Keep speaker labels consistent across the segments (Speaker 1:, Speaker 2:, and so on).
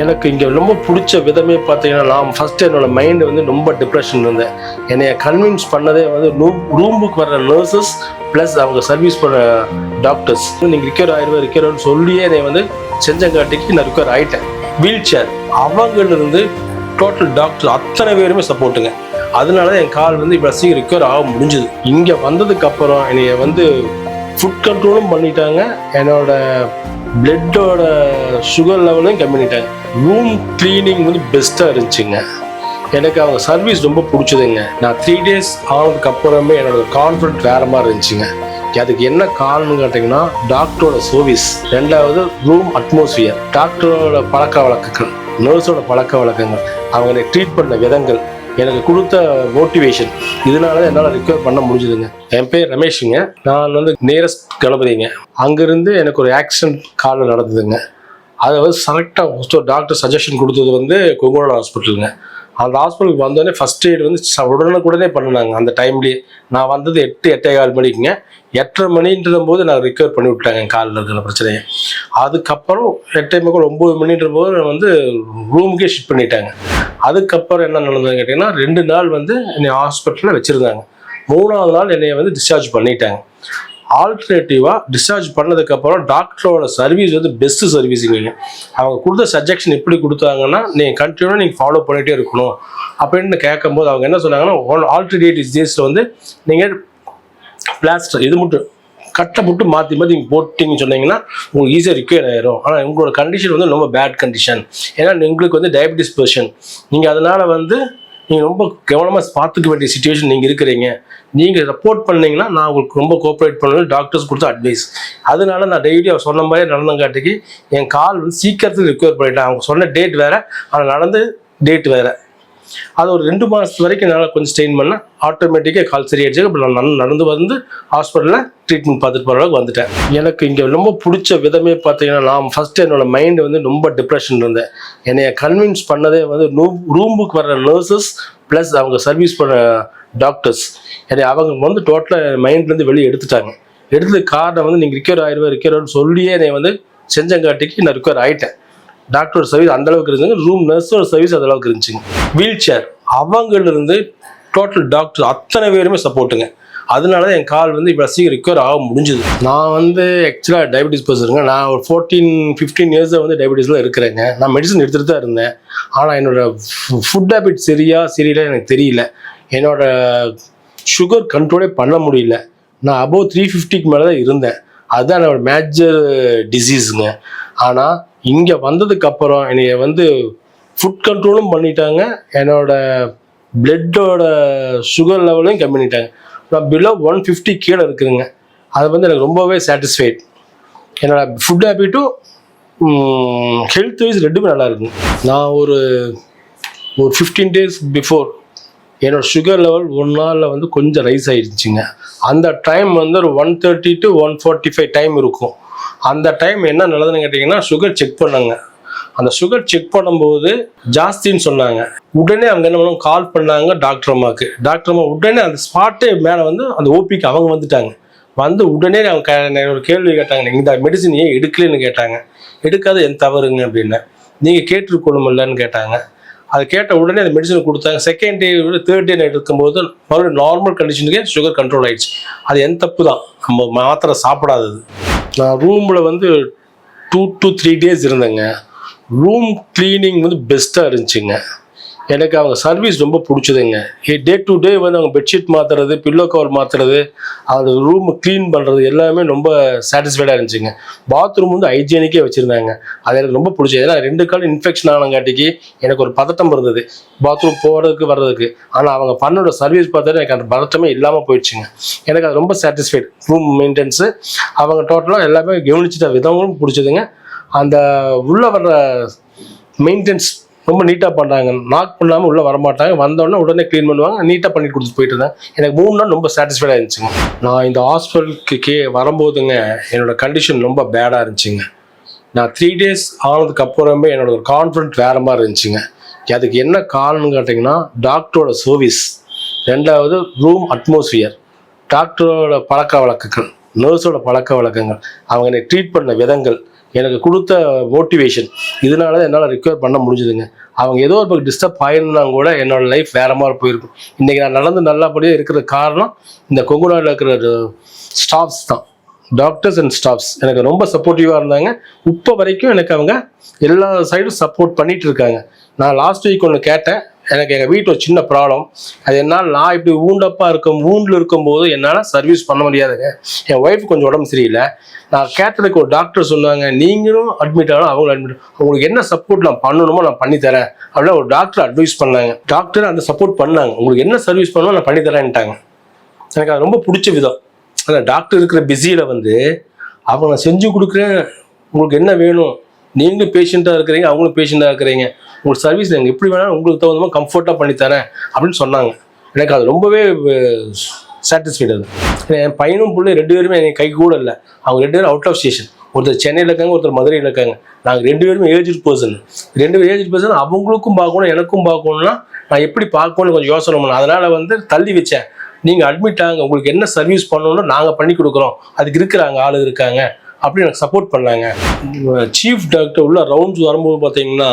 Speaker 1: எனக்கு இங்கே ரொம்ப பிடிச்ச விதமே பார்த்தீங்கன்னா நான் ஃபஸ்ட்டு என்னோடய மைண்டு வந்து ரொம்ப டிப்ரெஷன் இருந்தேன். என்னைய கன்வின்ஸ் பண்ணதே வந்து ரூமுக்கு வர நர்சஸ் ப்ளஸ் அவங்க சர்வீஸ் பண்ணுற டாக்டர்ஸ் நீங்கள் ரிக்கவர் ஆயிடுவேன் ரிக்கவர்னு சொல்லியே என்னை வந்து செஞ்சங்காட்டிக்கு நான் ரிக்கவர் ஆகிட்டேன் வீல் சேர் அவங்களிருந்து டோட்டல் டாக்டர் அத்தனை பேருமே சப்போர்ட்டுங்க அதனால தான் என் கால் வந்து இப்போ சீக்கிரம் ரிக்கவர் ஆக முடிஞ்சுது. இங்கே வந்ததுக்கப்புறம் என்னைய வந்து ஃபுட் கண்ட்ரோலும் பண்ணிட்டாங்க. என்னோட பிளட்டோட சுகர் லெவலையும் கம்மி பண்ணிட்டாங்க. ரூம் க்ளீனிங் வந்து பெஸ்ட்டாக இருந்துச்சுங்க. எனக்கு அவங்க சர்வீஸ் ரொம்ப பிடிச்சதுங்க. நான் த்ரீ டேஸ் ஆனதுக்கு அப்புறமே என்னோட கான்ஃபிடென்ட் வேற மாதிரி இருந்துச்சுங்க. அதுக்கு என்ன காரணம்னு கேட்டிங்கன்னா டாக்டரோட சர்வீஸ் ரெண்டாவது ரூம் அட்மாஸ்பியர் டாக்டரோட பழக்க வழக்கங்கள் நர்ஸோட பழக்க வழக்கங்கள் அவங்க ட்ரீட் பண்ண விதங்கள். எனக்கு கொடுத்த மோட்டிவேஷன் இதனால தான் என்னால் ரிக்கவர் பண்ண முடிஞ்சுதுங்க. என் பேர் ரமேஷுங்க. நான் வந்து நியரஸ்ட் கணபதிங்க அங்கேருந்து எனக்கு ஒரு ஆக்சிடென்ட் காலில் நடந்ததுங்க. அதை வந்து கரெக்டாக டாக்டர் சஜஷன் கொடுத்தது வந்து கொங்கோட ஹாஸ்பிட்டலுங்க அந்த ஹாஸ்பிட்டலுக்கு வந்தோடனே ஃபர்ஸ்ட் எய்ட் வந்து உடனுக்குடனே பண்ணினாங்க. அந்த டைம்லேயே நான் வந்தது எட்டு எட்டே கால் மணிக்குங்க. எட்டரை மணின்ற போது நான் ரிக்கவர் பண்ணி விட்டாங்க காலில் இருக்கிற பிரச்சனையை. அதுக்கப்புறம் எட்டே மக்கள் ஒம்பது மணின்ற போது நான் வந்து ரூமுக்கே ஷிஃப்ட் பண்ணிட்டாங்க. அதுக்கப்புறம் என்ன நடந்ததுன்னு கேட்டிங்கன்னா ரெண்டு நாள் வந்து என்னை ஹாஸ்பிட்டலில் வச்சுருந்தாங்க. மூணாவது நாள் என்னை வந்து டிஸ்சார்ஜ் பண்ணிட்டாங்க. ஆல்டர்னேட்டிவாக டிஸ்சார்ஜ் பண்ணதுக்கப்புறம் டாக்டரோட சர்வீஸ் வந்து பெஸ்ட் சர்வீஸுங்க அவங்க கொடுத்த சஜெக்ஷன் எப்படி கொடுத்தாங்கன்னா நீங்கள் கண்டினியூவாக நீங்கள் ஃபாலோ பண்ணிகிட்டே இருக்கணும். அப்படின்னு கேட்கும்போது அவங்க என்ன சொன்னாங்கன்னா ஆல்டர்னேட்டிவ் டேஸில் வந்து நீங்கள் பிளாஸ்டர் இது மட்டும் கட்டை போட்டு மாற்றி மாற்றி நீங்கள் போட்டிங்கன்னு சொன்னீங்கன்னா உங்களுக்கு ஈஸியாக ரிக்வயர் ஆயிரும். ஆனால் உங்களோட கண்டிஷன் வந்து ரொம்ப பேட் கண்டிஷன் ஏன்னா உங்களுக்கு வந்து டயபிட்டிஸ் பெர்ஷன் நீங்கள் அதனால் வந்து நீங்கள் ரொம்ப கவனமாக பார்த்துக்க வேண்டிய சுச்சுவேஷன் நீங்கள் இருக்கிறீங்க. நீங்கள் சப்போர்ட் பண்ணீங்கன்னா நான் உங்களுக்கு ரொம்ப கோஆப்ரேட் பண்ணுவேன் டாக்டர்ஸ் கொடுத்த அட்வைஸ் அதனால நான் டெய்லி அவர் சொன்ன மாதிரி நடந்தங்காட்டிக்கு என் கால் வந்து சீக்கிரத்தில் ரிக்கவர் பண்ணிட்டேன். அவங்க சொன்ன டேட் வேறு ஆனால் நடந்து டேட் வேறு. அது ஒரு ரெண்டு மாதத்து வரைக்கும் என்னால் கொஞ்சம் ஸ்டெயின் பண்ணால் ஆட்டோமேட்டிக்காக கால் சரியாயிடுச்சு. அப்புறம் நான் நல்லா நடந்து வந்து ஹாஸ்பிட்டலில் ட்ரீட்மெண்ட் பார்த்துட்டு போகிற அளவுக்கு வந்துட்டேன். எனக்கு இங்கே ரொம்ப பிடிச்ச விதமே பார்த்தீங்கன்னா நான் ஃபஸ்ட்டு என்னோட மைண்டு வந்து ரொம்ப டிப்ரெஷன் இருந்தேன். என்னைய கன்வின்ஸ் பண்ணதே வந்து ரூமுக்கு வர்ற நர்சஸ் ப்ளஸ் அவங்க சர்வீஸ் பண்ண டாக்டர்ஸ் என்னை அவங்க வந்து டோட்டலாக மைண்ட்லேருந்து வெளியே எடுத்துட்டாங்க. எடுத்ததுக்கு காரணம் வந்து நீங்கள் ரிக்கவர் ஆயிடுவேன் ரிக்கவர் சொல்லியே என்னை வந்து செஞ்சங்காட்டிக்கு நான் ரிக்கவர் ஆகிட்டேன் டாக்டர் சர்வீஸ் அந்த அளவுக்கு இருந்துச்சுங்க. ரூம் நர்ஸோட சர்வீஸ் அந்த அளவுக்கு இருந்துச்சுங்க. வீல் சேர் அவங்களிருந்து டோட்டல் டாக்டர் அத்தனை பேருமே சப்போர்ட்டுங்க அதனால தான் என் கால் வந்து இப்போ சீக்கிரம் ரிக்கவர் ஆக முடிஞ்சுது. நான் வந்து ஆக்சுவலாக டயபிட்டிஸ் பர்சனுங்க நான் ஒரு ஃபோர்டீன் ஃபிஃப்டீன் இயர்ஸாக வந்து டயபிட்டிஸில் இருக்கிறேங்க. நான் மெடிசன் எடுத்துகிட்டு தான் இருந்தேன். ஆனால் என்னோட ஃபுட் ஹேபிட் சரியா சரியில்லை எனக்கு தெரியல. என்னோட சுகர் கண்ட்ரோலே பண்ண முடியல. நான் அபோவ் த்ரீ ஃபிஃப்டிக்கு மேலே தான் இருந்தேன். அதுதான் என்னோடய மேஜர் டிசீஸுங்க ஆனால் இங்கே வந்ததுக்கு அப்புறம் என்னைய வந்து ஃபுட் கண்ட்ரோலும் பண்ணிட்டாங்க. என்னோட பிளட்டோட சுகர் லெவலையும் கம்மி பண்ணிட்டாங்க. நான் பிலோ ஒன் ஃபிஃப்டி கீழே இருக்குதுங்க. அது வந்து எனக்கு ரொம்பவே சாட்டிஸ்ஃபைட் என்னோட ஃபுட் ஹேபிட்டும் ஹெல்த் வைஸ் ரெண்டுமே நல்லா இருக்குங்க நான் ஒரு ஒரு ஃபிஃப்டீன் டேஸ் பிஃபோர் என்னோட சுகர் லெவல் ஒன் நாளில் வந்து கொஞ்சம் ரைஸ் ஆகிடுச்சிங்க அந்த டைம் வந்து ஒரு one thirty to one forty five time இருக்கும். அந்த டைம் என்ன நல்லதுன்னு கேட்டிங்கன்னா சுகர் செக் பண்ணாங்க. அந்த சுகர் செக் பண்ணும்போது ஜாஸ்தின்னு சொன்னாங்க. உடனே அவங்க என்ன பண்ணுவாங்க கால் பண்ணாங்க டாக்டர் அம்மாவுக்கு. டாக்டர் அம்மா உடனே அந்த ஸ்பாட்டே மேலே வந்து அந்த ஓபிக்கு அவங்க வந்துட்டாங்க. வந்து உடனே அவங்க கே- ஒரு கேள்வி கேட்டாங்க. நீங்கள் இந்த மெடிசின் ஏன் எடுக்கலைன்னு கேட்டாங்க. எடுக்காத என் தவறுங்க அப்படின்னு. நீங்கள் கேட்டிருக்கணுமில்லன்னு கேட்டாங்க. அது கேட்ட உடனே அந்த மெடிசன் கொடுத்தாங்க. Second day third day night இருக்கும்போது மறுபடியும் நார்மல் கண்டிஷனுக்கே சுகர் கண்ட்ரோல் ஆயிடுச்சு. அது என் தப்பு தான் நம்ம மாத்திரை சாப்பிடாதது. நான் ரூமில் வந்து டூ டு த்ரீ டேஸ் இருந்தேங்க. ரூம் க்ளீனிங் வந்து பெஸ்ட்டாக இருந்துச்சுங்க. எனக்கு அவங்க சர்வீஸ் ரொம்ப பிடிச்சதுங்க. டே டு டே வந்து அவங்க பெட்ஷீட் மாற்றுறது பில்லோ கவர் மாற்றுறது அந்த ரூம் க்ளீன் பண்ணுறது எல்லாமே ரொம்ப சாட்டிஸ்ஃபைடாக இருந்துச்சுங்க. பாத்ரூம் வந்து ஹைஜீனிக்கே வச்சுருந்தாங்க. அது எனக்கு ரொம்ப பிடிச்சது. ஏன்னா ரெண்டு கால் இன்ஃபெக்ஷன் ஆனங்காட்டிக்கு எனக்கு ஒரு பதட்டம் இருந்தது. பாத்ரூம் போகிறதுக்கு வர்றதுக்கு. ஆனால் அவங்க பண்ணோட சர்வீஸ் பார்த்தாலே எனக்கு அந்த பதட்டமே இல்லாமல் போயிடுச்சுங்க. எனக்கு அது ரொம்ப சாட்டிஸ்ஃபைட் ரூம் மெயின்டெனன்ஸு அவங்க டோட்டலாக எல்லாமே கவனிச்சிட்ட விதங்களும் பிடிச்சதுங்க. அந்த உள்ளே வர்ற மெயின்டெனன்ஸ் ரொம்ப நீட்டாக பண்ணுறாங்க நாக் பண்ணாமல் உள்ளே வரமாட்டாங்க. வந்தோடனே உடனே க்ளீன் பண்ணுவாங்க. நீட்டாக பண்ணி கொடுத்துட்டு போயிட்டு இருந்தேன் எனக்கு மூணு நாள் ரொம்ப சாட்டிஸ்ஃபைடாக இருந்துச்சுங்க. நான் இந்த ஹாஸ்பிட்டலுக்கு கே வரும்போதுங்க என்னோடய கண்டிஷன் ரொம்ப பேடாக இருந்துச்சுங்க. நான் த்ரீ டேஸ் ஆனதுக்கு அப்புறமே என்னோட ஒரு கான்ஃபிடென்ட் வேறு மாதிரி இருந்துச்சுங்க. அதுக்கு என்ன காரணம்னு கேட்டிங்கன்னா டாக்டரோட சர்வீஸ் ரெண்டாவது ரூம் அட்மாஸ்ஃபியர் டாக்டரோட பழக்க வழக்கங்கள் நர்ஸோட பழக்க வழக்கங்கள். அவங்க என்னை ட்ரீட் பண்ண விதங்கள். எனக்கு கொடுத்த மோட்டிவேஷன் இதனால தான் என்னால் ரிக்கவர் பண்ண முடிஞ்சுதுங்க. அவங்க ஏதோ ஒரு பக்கம் டிஸ்டர்ப் ஆயிருந்தா கூட என்னோட லைஃப் வேற மாதிரி போயிருக்கும். இன்னைக்கு நான் நடந்து நல்லபடியாக இருக்கிற காரணம் இந்த கொங்கு நாட்டில் இருக்கிற ஸ்டாஃப்ஸ் தான். டாக்டர்ஸ் அண்ட் ஸ்டாஃப்ஸ் எனக்கு ரொம்ப சப்போர்ட்டிவாக இருந்தாங்க. இப்போ வரைக்கும் எனக்கு அவங்க எல்லா சைடும் சப்போர்ட் பண்ணிட்டு இருக்காங்க. நான் லாஸ்ட் வீக் ஒன்று கேட்டேன். எனக்கு எங்கள் வீட்டில் ஒரு சின்ன ப்ராப்ளம் அது என்னால் நான் இப்படி ஊண்டப்பாக இருக்கும் ஊண்டில் இருக்கும்போது என்னால் சர்வீஸ் பண்ண முடியாதுங்க. என் ஒய்ஃப் கொஞ்சம் உடம்பு சரியில்லை. நான் கேட்டதுக்கு ஒரு டாக்டர் சொன்னாங்க நீங்களும் அட்மிட் ஆகலாம் அவங்களும் அட்மிட் உங்களுக்கு என்ன சப்போர்ட் நான் பண்ணணுமோ நான் பண்ணித்தரேன். அப்படின்னு ஒரு டாக்டர் அட்வைஸ் பண்ணாங்க. டாக்டர் அந்த சப்போர்ட் பண்ணாங்க. உங்களுக்கு என்ன சர்வீஸ் பண்ணணுமோ நான் பண்ணித்தரேன்ட்டாங்க. எனக்கு அது ரொம்ப பிடிச்ச விதம். அந்த டாக்டர் இருக்கிற பிஸியில் வந்து அவங்க நான் செஞ்சு கொடுக்குறேன். உங்களுக்கு என்ன வேணும்? நீங்களும் பேஷண்ட்டாக இருக்கிறீங்க அவங்களும் பேஷண்ட்டாக இருக்கிறீங்க. உங்களுக்கு சர்வீஸ் நீங்கள் எப்படி வேணாலும் உங்களுக்கு தகுந்த மாதிரி கம்ஃபர்ட்டாக பண்ணித்தரேன் அப்படின்னு சொன்னாங்க. எனக்கு அது ரொம்பவே சாட்டிஸ்ஃபைடு அது. என் பையனும் பிள்ளை ரெண்டு பேருமே எனக்கு கை கூட இல்லை. அவங்க ரெண்டு பேரும் அவுட் ஆஃப் ஸ்டேஷன் ஒருத்தர் சென்னையில் இருக்காங்க ஒருத்தர் மதுரையில் இருக்காங்க. நாங்கள் ரெண்டு பேருமே ஏஜ்டு பர்சன் ரெண்டு பேரும் ஏஜ்டு பர்சன் அவங்களுக்கும் பார்க்கணும் எனக்கும் பார்க்கணும்னா நான் எப்படி பார்க்கணும்னு கொஞ்சம் யோசனை பண்ணேன். அதனால் வந்து தள்ளி வச்சேன். நீங்கள் அட்மிட் ஆகுங்க உங்களுக்கு என்ன சர்வீஸ் பண்ணணும்னு நாங்கள் பண்ணி கொடுக்குறோம். அதுக்கு இருக்கிறாங்க ஆள் இருக்காங்க அப்படி எனக்கு சப்போர்ட் பண்ணாங்க. சீஃப் டாக்டர் உள்ள ரவுண்ட்ஸ் வரும்போது பார்த்தீங்கன்னா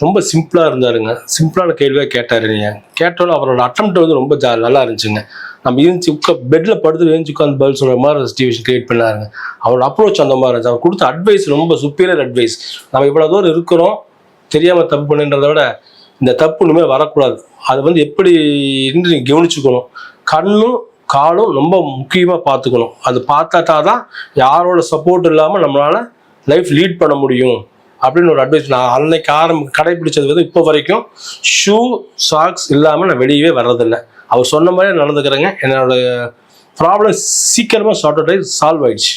Speaker 1: ரொம்ப சிம்பிளாக இருந்தாருங்க. சிம்பிளான கேள்வியாக கேட்டார் நீங்கள் கேட்டாலும் அவரோட அட்டம் வந்து ரொம்ப ஜா நல்லா இருந்துச்சுங்க. நம்ம இருந்துச்சு உட்கா பெட்டில் படுத்து எழுந்து உட்காந்து பதில் சொல்கிற மாதிரி சுச்சுவேஷன் க்ரியேட் பண்ணாருங்க. அவரோட அப்ரோச் அந்த மாதிரி இருந்துச்சு. அவர் கொடுத்த அட்வைஸ் ரொம்ப சுப்பீரியர் அட்வைஸ் நம்ம இவ்வளோ தூரம் இருக்கிறோம். தெரியாமல் தப்பு பண்ணுன்றத விட இந்த தப்பு இனிமேல் வரக்கூடாது. அது வந்து எப்படி இருந்து நீங்க கவனிச்சுக்கணும். கண்ணும் காலும் ரொம்ப முக்கியமாக பார்த்துக்கணும். அது பார்த்தா தான் யாரோட சப்போர்ட் இல்லாமல் நம்மளால் லைஃப் லீட் பண்ண முடியும். அப்படின்னு ஒரு அட்வைஸ் நான் அன்னைக்கு ஆரம்ப கடைபிடிச்சது வந்து இப்போ வரைக்கும் ஷூ சாக்ஸ் இல்லாமல் நான் வெளியவே வர்றதில்லை. அவர் சொன்ன மாதிரி நடந்துக்கிறேங்க. என்னோட ப்ராப்ளம் சீக்கிரமாக சார்ட் அவுட் ஆகி சால்வ் ஆயிடுச்சு.